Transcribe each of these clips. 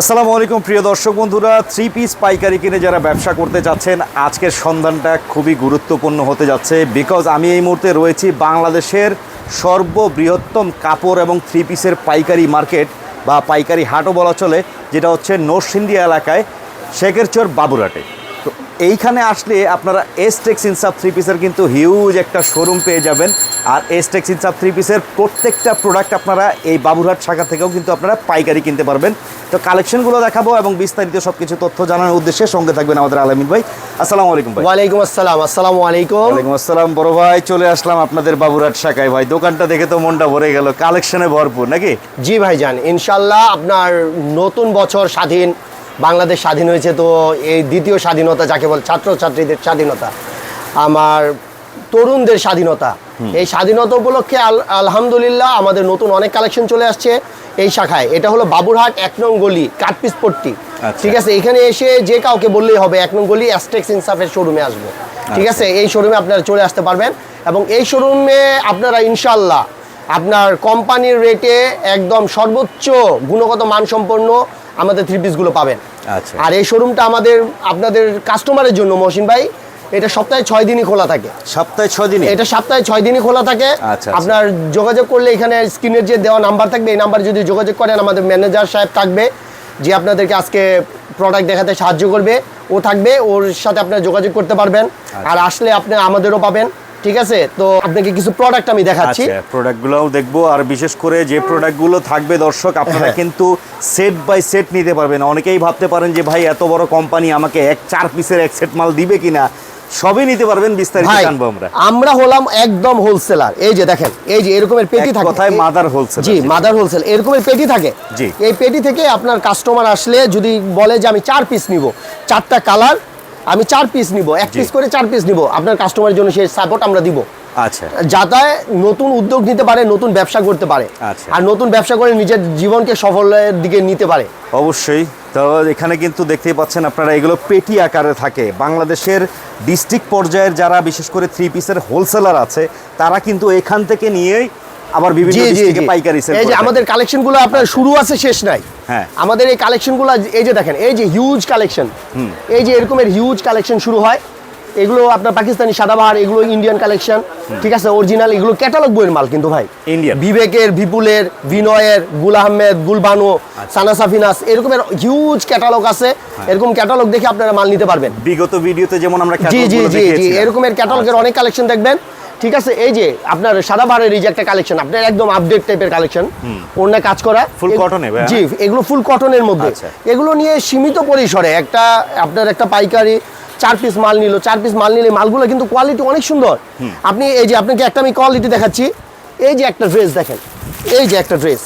আসসালামু আলাইকুম, প্রিয় দর্শক বন্ধুরা। থ্রি পিস পাইকারি কিনে যারা ব্যবসা করতে যাচ্ছেন, আজকের সন্ধানটা খুবই গুরুত্বপূর্ণ হতে যাচ্ছে। বিকজ আমি এই মুহূর্তে রয়েছি বাংলাদেশের সর্ববৃহত্তম কাপড় এবং থ্রি পিসের পাইকারি মার্কেট বা পাইকারি হাটও বলা চলে, যেটা হচ্ছে নরসিন্দিয়া এলাকায় শেখেরচর বাবুরাটে এইখানে আসলে আপনারা এসটেক্স ইনসাফ থ্রি পিসের কিন্তু হিউজ একটা শোরুম পেয়ে যাবেন। আর এসটেক্স ইনসাফ থ্রি পিসের প্রত্যেকটা প্রোডাক্ট আপনারা এই বাবুরহাট শাখা থেকেও কিন্তু আপনারা পাইকারি কিনতে পারবেন। তো কালেকশনগুলো দেখাবো এবং বিস্তারিত সব কিছু তথ্য জানানোর উদ্দেশ্যে সঙ্গে থাকবেন আমাদের আলামিন ভাই। আসসালামু আলাইকুম ভাই। ওয়ালাইকুম আসসালাম আসসালামু আলাইকুম। ওয়ালাইকুম আসসালাম বড় ভাই চলে আসলাম আপনাদের বাবুরহাট শাখায় ভাই। দোকানটা দেখে তো মনটা ভরে গেল কালেকশনে ভরপুর নাকি? জি ভাই যান ইনশাল্লাহ আপনার নতুন বছর স্বাধীন বাংলাদেশ স্বাধীন হয়েছে তো এই দ্বিতীয় স্বাধীনতা যাকে বল ছাত্রছাত্রীদের স্বাধীনতা আমার তরুণদের স্বাধীনতা। এই স্বাধীনতা উপলক্ষে আল- আলহামদুলিল্লাহ আমাদের নতুন অনেক কালেকশন চলে আসছে এই শাখায়। এটা হলো বাবুরহাট এক নং গলি কাটপিস পট্টি। আচ্ছা। ঠিক আছে এখানে এসে যে কাউকে বললেই হবে এক নং গলি অ্যাস্টেক্স ইনসাফের শোরুমে আসব। ঠিক আছে এই শোরুমে আপনারা চলে আসতে পারবেন এবং এই শোরুমে আপনারা ইনশাল্লাহ আপনার কোম্পানির রেটে একদম সর্বোচ্চ গুণগত মানসম্পন্ন আমাদের থ্রি পিসগুলো পাবেন। আচ্ছা। আর এই শোরুমটা আমাদের আপনাদের কাস্টমারের জন্য মহসিন ভাই এটা সপ্তাহে ছয় দিনই খোলা থাকে। সপ্তাহে ছয় দিনে এটা সপ্তাহে ছয় দিনই খোলা থাকে। আচ্ছা, আচ্ছা। আপনার যোগাযোগ করলে এখানে স্ক্রিনের যে দেওয়া নাম্বার থাকবে এই নাম্বার যদি যোগাযোগ করেন আমাদের ম্যানেজার সাহেব থাকবে যে আপনাদেরকে আজকে প্রোডাক্ট দেখাতে সাহায্য করবে ও থাকবে ওর সাথে আপনারা যোগাযোগ করতে পারবেন। আচ্ছা। আর আসলে আপনি আমাদেরও পাবেন। ঠিক আছে? তো আপনাকে কিছু প্রোডাক্ট আমি দেখাচ্ছি। আচ্ছা প্রোডাক্টগুলোও দেখব আর বিশেষ করে যে প্রোডাক্টগুলো থাকবে দর্শক আপনারা হ্যাঁ। কিন্তু সেট বাই সেট নিতে পারবেন। অনেকেই ভাবতে পারেন যে ভাই এত বড় কোম্পানি আমাকে এক চার পিসের এক সেট মাল দিবে কিনা? সবই নিতে পারবেন বিস্তারিত জানব আমরা। আমরা হলাম একদম হোলসেলার এই যে দেখেন এই যে এরকমের পেটি থাকে। কথায় wholesaler, জি জি। মাদার হোলসেল এরকমের পেটি থাকে। জি। এই পেটি থেকে আপনার কাস্টমার আসলে যদি বলে যে আমি চার পিস নিব। চারটা কালার আমি চার পিস নিব এক পিস করে চার পিস নিব। আপনার কাস্টমারের জন্য সেই সাপোর্ট আমরা দিব। আচ্ছা। যাতে নতুন উদ্যোগ নিতে পারে নতুন ব্যবসা করতে পারে। আচ্ছা। আর নতুন ব্যবসা করে নিজের জীবনকে সফলের দিকে নিতে পারে। অবশ্যই। তো এখানে কিন্তু দেখতেই পাচ্ছেন আপনারা এগুলো পেটি আকারে থাকে। বাংলাদেশের ডিস্ট্রিক্ট পর্যায়ের যারা বিশেষ করে থ্রি পিসের হোলসেলার আছে তারা কিন্তু এখান থেকে নিয়েই আবার বিভিন্ন পাইকারি সেল এই যে আমাদের কালেকশনগুলো আপনার শুরু আছে শেষ নাই। আমাদের এই কালেকশনগুলো এই যে দেখেন এই যে হিউজ কালেকশন এই যে এরকমের হিউজ কালেকশন শুরু হয় এগুলো আপনার পাকিস্তানি সাদাবাহার এগুলো ইন্ডিয়ান কালেকশন ঠিক আছে অরিজিনাল এগুলো ক্যাটালগ বইয়ের মাল কিন্তু ভাই। Indian। বিবেকের বিপুলের বিনয়ের গুল আহমেদ গুলবানু আচ্ছা। সানা সাফিনাস এরকমের হিউজ ক্যাটালগ আছে। হ্যাঁ। এরকম ক্যাটালগ দেখে আপনারা মাল নিতে পারবেন। বিগত ভিডিওতে যেমন আমরা জি জি জি জি এরকমের ক্যাটালগের অনেক কালেকশন দেখবেন। ঠিক আছে? এই যে আপনার সাদাবাহারের এই যে একটা কালেকশন আপনার একদম আপডেট টাইপের কালেকশন অন্য কাজ করা। এ ভাইয়া? জি এগুলো ফুল কটনের মধ্যে। আচ্ছা। এগুলো নিয়ে সীমিত পরিসরে একটা আপনার একটা পাইকারি চার পিস মাল নিল চার পিস মাল নিলে মালগুলো কিন্তু কোয়ালিটি অনেক সুন্দর। আপনি এই যে আপনাকে একটা আমি কোয়ালিটি দেখাচ্ছি। এই যে একটা ড্রেস দেখেন। এই যে একটা ড্রেস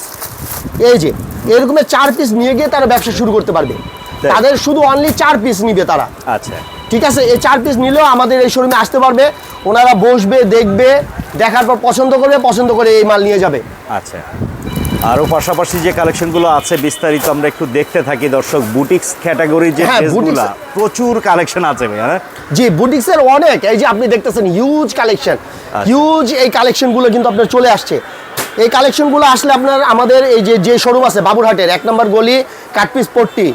এই যে এরকমের চার পিস নিয়ে গিয়ে তারা ব্যবসা শুরু করতে পারবে। তাদের শুধু অনলি চার পিস নিবে তারা। আচ্ছা। ঠিক আছে এই চার পিস নিলেও আমাদের এই শোরুমে আসতে পারবে। ওনারা বসবে দেখবে দেখার পর পছন্দ করবে পছন্দ করে এই মাল নিয়ে যাবে। আচ্ছা। আরও পাশাপাশি যে কালেকশনগুলো আছে বিস্তারিত আমরা একটু দেখতে থাকি। দর্শক বুটিক্স ক্যাটাগরি যে হ্যাঁ, ড্রেসগুলো প্রচুর কালেকশন আছে ভাই হ্যাঁ? জি বুটিক্সের অনেক এই যে আপনি দেখতেছেন হিউজ কালেকশন হিউজ এই কালেকশনগুলো কিন্তু আপনার চলে আসছে। এই কালেকশনগুলো আসলে আপনার আমাদের এই যে যে শোরুম আছে বাবুরহাটের এক নম্বর গলি কাটপিস পট্টি।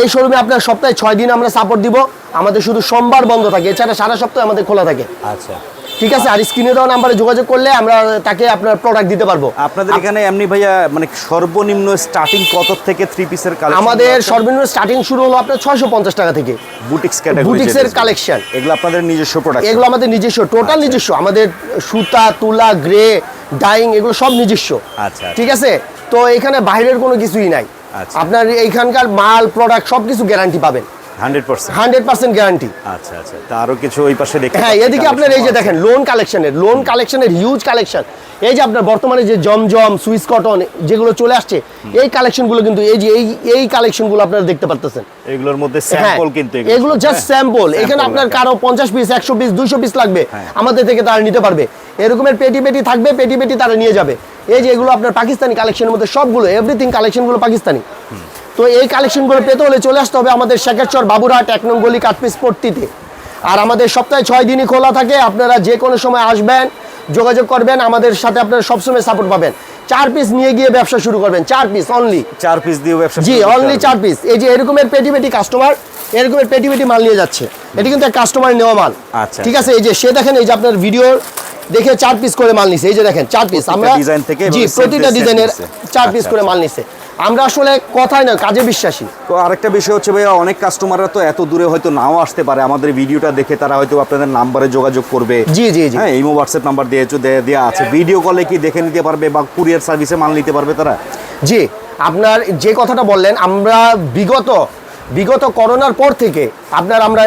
এই শোরুমে আপনার সপ্তাহে ছয় দিন আমরা সাপোর্ট দিব। আমাদের শুধু সোমবার বন্ধ থাকে এছাড়া সারা সপ্তাহে আমাদের খোলা থাকে। আচ্ছা। ঠিক আছে? আর স্ক্রিনে দেওয়া নাম্বারে যোগাযোগ করলে আমরা তাকে আপনার প্রোডাক্ট দিতে পারব। আপনাদের এখানে এমনি ভাইয়া মানে সর্বনিম্ন স্টার্টিং কত থেকে থ্রি পিসের কালেকশন আমাদের সর্বনিম্ন স্টার্টিং শুরু হলো আপনার ছয়শো পঞ্চাশ টাকা থেকে। বুটিক্স ক্যাটাগরি বুটিক্সের কালেকশন এগুলো আপনাদের নিজস্ব প্রোডাক্ট এগুলো আমাদের নিজস্ব টোটাল আচ্ছা। নিজস্ব। আমাদের সুতা তুলা গ্রে ডাইং এগুলো সব নিজস্ব আচ্ছা। ঠিক আছে তো এখানে বাইরের কোনো কিছুই নাই আচ্ছা। আপনার এইখানকার মাল প্রোডাক্ট সবকিছু গ্যারান্টি পাবেন হান্ড্রেড পার্সেন্ট। গ্যারান্টি আচ্ছা আচ্ছা। তা আরও কিছু ওই পাশে দেখে হ্যাঁ এদিকে আপনার এই যে দেখেন লোন কালেকশনের লোন কালেকশনের হিউজ কালেকশন এই যে আপনার বর্তমানে যে জমজম সুইস কটন যেগুলো চলে আসছে এই কালেকশনগুলো কিন্তু এই যে এই এই কালেকশনগুলো আপনারা দেখতে পারতেছেন। এগুলোর মধ্যে হ্যাঁ, স্যাম্পল কিন্তু এগুলো জাস্ট? স্যাম্পল এখানে আপনার কারও পঞ্চাশ পিস একশো পিস দুইশো পিস লাগবে। হ্যাঁ। আমাদের থেকে তারা নিতে পারবে। এরকমের পেটি পেটি থাকবে পেটি পেটি তারা নিয়ে যাবে। এই যে এগুলো আপনার পাকিস্তানি কালেকশনের মধ্যে সবগুলো এভরিথিং কালেকশনগুলো পাকিস্তানি। তো এই কালেকশনগুলো পেতে হলে চলে আসতে হবে আমাদের শেখেরচর বাবুরহাট এক নং গলি কাটপিস পট্টিতে। আর আমাদের সপ্তাহে ছয় দিনই খোলা থাকে আপনারা যে কোনো সময় আসবেন যোগাযোগ করবেন আমাদের সাথে আপনারা সবসময় সাপোর্ট পাবেন। চার পিস নিয়ে গিয়ে ব্যবসা শুরু করবেন চার পিস অনলি চার পিস দিয়ে ব্যবসা জি অনলি চার পিস এই যে এরকমের পেটি পেটি কাস্টমার এরকমের পেটি পেটি মাল নিয়ে যাচ্ছে। এটি কিন্তু এক কাস্টমার নেওয়া মাল। আচ্ছা। ঠিক আছে এই যে সে দেখেন এই যে আপনার ভিডিও দেখে চার পিস করে মাল নিছে। এই যে দেখেন চার পিস আমরা design থেকে জি প্রতিটা ডিজাইনের চার পিস আচ্ছা, করে। মাল নিছে। আমরা আসলে কথাই না কাজে বিশ্বাসী। তো আরেকটা বিষয় হচ্ছে ভাইয়া অনেক কাস্টমাররা তো এত দূরে হয়তো নাও আসতে পারে। আমাদের ভিডিওটা দেখে তারা হয়তো আপনাদের নাম্বারে যোগাযোগ করবে। জি জি জি। হ্যাঁ ইমো হোয়াটসঅ্যাপ নাম্বার দিয়ে দেওয়া আছে। ভিডিও কলে কি দেখে নিতে পারবে বা কুরিয়ার সার্ভিসে মাল নিতে পারবে তারা? জি আপনার যে কথাটা বললেন আমরা বিগত বিগত করোনার পর থেকে আপনার আমরা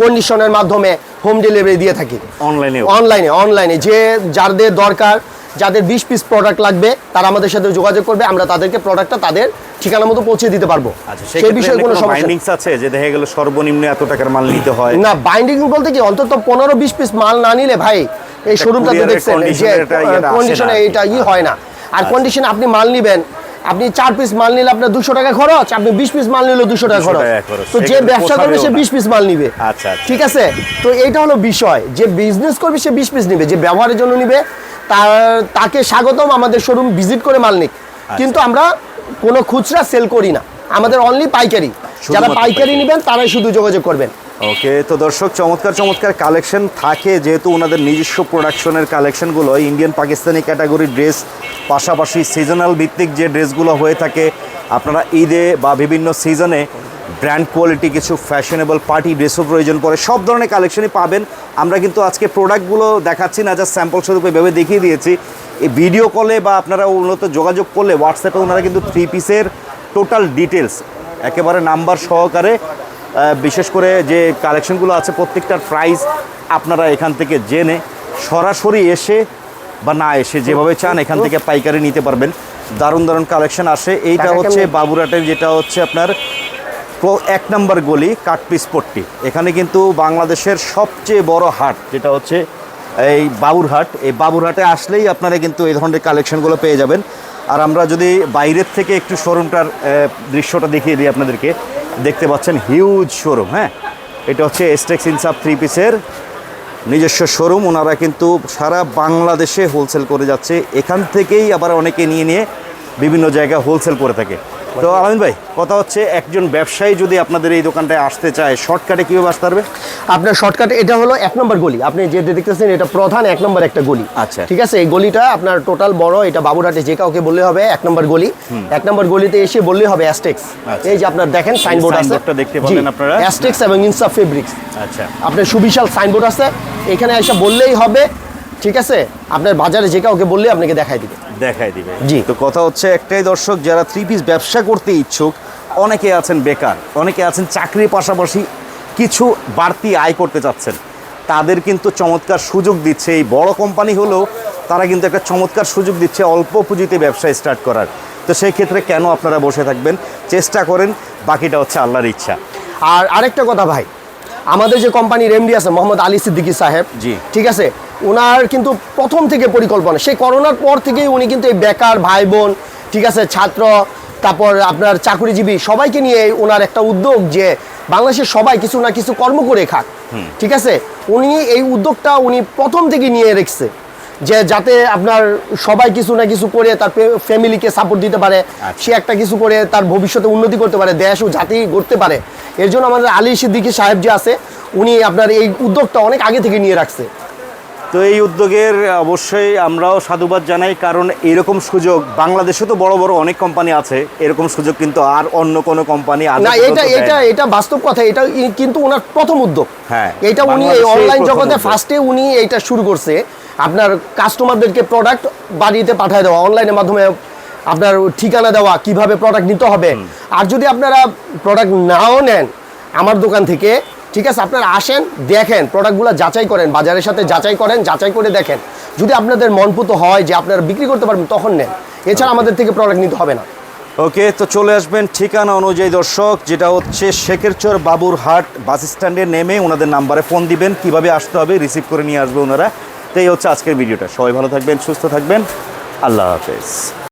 কন্ডিশনের মাধ্যমে হোম ডেলিভারি দিয়ে থাকি। অনলাইনে অনলাইনে অনলাইনে যে যাদের দরকার যাদের বিশ পিস প্রোডাক্ট লাগবে তারা আমাদের সাথে যোগাযোগ করবে আমরা তাদেরকে প্রোডাক্টটা তাদের ঠিকানা মতো পৌঁছে দিতে পারব। আচ্ছা সেই বিষয়ে কোনো সমস্যা আছে যে দেখা গেল সর্বনিম্ন এত টাকার মাল নিতে হয়? না বাইন্ডিং বলতে কি অন্তত পনেরো বিশ পিস মাল না নিলে ভাই এই শোরুমটা তো দেখছেন যে কন্ডিশনে কি। এটা ই হয় না। আর কন্ডিশনে আপনি মাল নিবেন আপনি চার পিস মাল নিলে আপনার দুশো টাকা খরচ আপনি বিশ পিস মাল নিলে দুশো টাকা খরচ। তো যে ব্যবসা করবে সে বিশ পিস মাল নিবে। আচ্ছা, আচ্ছা। ঠিক আছে? তো এইটা হলো বিষয়। যে বিজনেস করবে সে বিশ পিস নিবে যে ব্যবহারের জন্য নিবে তার তাকে স্বাগতম আমাদের শোরুম ভিজিট করে মাল নিক। আচ্ছা। কিন্তু আমরা কোনো খুচরা সেল করি না। আমাদের অনলি পাইকারি। যারা পাইকারি পাইকারি। নেবেন তারাই শুধু যোগাযোগ করবেন। ওকে তো দর্শক, চমৎকার চমৎকার কালেকশন থাকে যেহেতু ওনাদের নিজস্ব প্রোডাকশনের কালেকশনগুলো ইন্ডিয়ান পাকিস্তানি ক্যাটাগরির ড্রেস পাশাপাশি সিজনাল ভিত্তিক যে ড্রেসগুলো হয়ে থাকে, আপনারা ঈদে বা বিভিন্ন সিজনে ব্র্যান্ড কোয়ালিটি কিছু ফ্যাশনেবল পার্টি ড্রেসও প্রয়োজন পড়ে সব ধরনের কালেকশনই পাবেন। আমরা কিন্তু আজকে প্রোডাক্টগুলো দেখাচ্ছি না যা স্যাম্পল স্বরূপে ভেবে দেখিয়ে দিয়েছি। এই ভিডিও কলে বা আপনারা উন্নত যোগাযোগ করলে হোয়াটসঅ্যাপে ওনারা কিন্তু থ্রি পিসের টোটাল ডিটেলস একেবারে নাম্বার সহকারে বিশেষ করে যে কালেকশনগুলো আছে প্রত্যেকটার প্রাইস আপনারা এখান থেকে জেনে সরাসরি এসে বা না এসে যেভাবে চান এখান থেকে পাইকারি নিতে পারবেন। দারুণ দারুণ কালেকশন আসে। এইটা হচ্ছে? বাবুরাটের যেটা হচ্ছে আপনার প্র- এক নম্বর গলি কাঠপিস পট্টি। এখানে কিন্তু বাংলাদেশের সবচেয়ে বড় হাট যেটা হচ্ছে এই বাবুরহাট। এই বাবুরহাটে আসলেই আপনারা কিন্তু এই ধরনের কালেকশনগুলো পেয়ে যাবেন। আর আমরা যদি বাইরের থেকে একটু শোরুমটার দৃশ্যটা দেখিয়ে দিই আপনাদেরকে। দেখতে পাচ্ছেন হিউজ শোরুম হ্যাঁ? এটা হচ্ছে এস্টেক্স ইনসাপ থ্রি পিসের নিজস্ব শোরুম ওনারা কিন্তু সারা বাংলাদেশে হোলসেল করে যাচ্ছে। এখান থেকেই আবার অনেকে নিয়ে নিয়ে বিভিন্ন জায়গায় হোলসেল করে থাকে। তো আমিন ভাই কথা হচ্ছে একজন ব্যবসায়ী যদি আপনাদের এই দোকানটায় আসতে চায় শর্টকাটে কীভাবে আসতে পারবে? আপনার শর্টকাট এটা হলো এক নম্বর গলি। আপনি যে দেখতেছেন এটা প্রধান এক নম্বর একটা গলি। আচ্ছা। ঠিক আছে? এই গলিটা আপনার টোটাল বড় এটা বাবুরহাটে যে কাউকে বললে হবে এক নম্বর গলি। এক নম্বর গলিতে এসে বললে হবে অ্যাস্টেক্স আচ্ছা। এই যে আপনার দেখেন সাইনবোর্ড আছে। দেখতে পাবেন আপনারা। অ্যাস্টেক্স এবং ইনসাফ ফেব্রিক্স আচ্ছা। আপনার সুবিশাল সাইনবোর্ড আছে। এখানে এসে বললেই হবে ঠিক আছে? আপনার বাজারে যে কাউকে বললে আপনাকে দেখাই দিবে। দেখাই দিবে। জি। তো কথা হচ্ছে একটাই দর্শক যারা থ্রি পিস ব্যবসা করতে ইচ্ছুক অনেকে আছেন বেকার অনেকে আছেন চাকরির পাশাপাশি কিছু বাড়তি আয় করতে চাচ্ছেন। তাদের কিন্তু চমৎকার সুযোগ দিচ্ছে এই বড় কোম্পানি হলেও তারা কিন্তু একটা চমৎকার সুযোগ দিচ্ছে অল্প পুঁজিতে ব্যবসা স্টার্ট করার। তো সেই ক্ষেত্রে কেন আপনারা বসে থাকবেন? চেষ্টা করেন বাকিটা হচ্ছে আল্লাহর ইচ্ছা। আর আরেকটা কথা ভাই আমাদের যে কোম্পানির এমডি আছে মোহাম্মদ আলী সিদ্দিকী সাহেব জি। ঠিক আছে? ওনার কিন্তু প্রথম থেকে পরিকল্পনা। সেই করোনার পর থেকেই উনি কিন্তু এই বেকার ভাই বোন ঠিক আছে ছাত্র তারপর আপনার চাকরিজীবী সবাইকে নিয়ে ওনার একটা উদ্যোগ যে বাংলাদেশের সবাই কিছু না কিছু কর্ম করে খাক। ঠিক আছে? উনি এই উদ্যোগটা উনি প্রথম থেকে নিয়ে রেখেছে যে যাতে আপনার সবাই কিছু না কিছু করে তার ফ্যামিলিকে সাপোর্ট দিতে পারে সে একটা কিছু করে তার ভবিষ্যতে উন্নতি করতে পারে দেশ ও জাতি গড়তে পারে। এর জন্য আমাদের আলী সিদ্দিকী সাহেব যে আছে উনি আপনার এই উদ্যোগটা অনেক আগে থেকে নিয়ে রাখছে। তো এই উদ্যোগের অবশ্যই আমরাও সাধুবাদ জানাই কারণ এরকম সুযোগ বাংলাদেশে তো বড় বড় অনেক কোম্পানি আছে এরকম সুযোগ কিন্তু আর অন্য কোনো কোম্পানি না এটা এটা এটা বাস্তব কথা এটা কিন্তু ওনার প্রথম উদ্যোগ। হ্যাঁ, এটা উনি এই অনলাইন জগতে ফার্স্টে উনি এটা শুরু করছে। আপনার কাস্টমারদেরকে প্রোডাক্ট বাড়িতে পাঠিয়ে দেওয়া অনলাইনের মাধ্যমে আপনার ঠিকানা দেওয়া কীভাবে প্রোডাক্ট নিতে হবে। আর যদি আপনারা প্রোডাক্ট নাও নেন আমার দোকান থেকে ঠিক আছে আপনারা আসেন দেখেন প্রোডাক্টগুলো যাচাই করেন বাজারের সাথে যাচাই করেন যাচাই করে দেখেন। যদি আপনাদের মনপুত হয় যে আপনারা বিক্রি করতে পারবেন তখন নেন। এছাড়া আমাদের থেকে প্রোডাক্ট নিতে হবে না। ওকে তো চলে আসবেন ঠিকানা অনুযায়ী দর্শক যেটা হচ্ছে শেখেরচর বাবুরহাট বাস স্ট্যান্ডে নেমে ওনাদের নাম্বারে ফোন দিবেন কীভাবে আসতে হবে রিসিভ করে নিয়ে আসবে ওনারা। তো এই হচ্ছে আজকের ভিডিওটা। সবাই ভালো থাকবেন সুস্থ থাকবেন। আল্লাহ হাফেজ।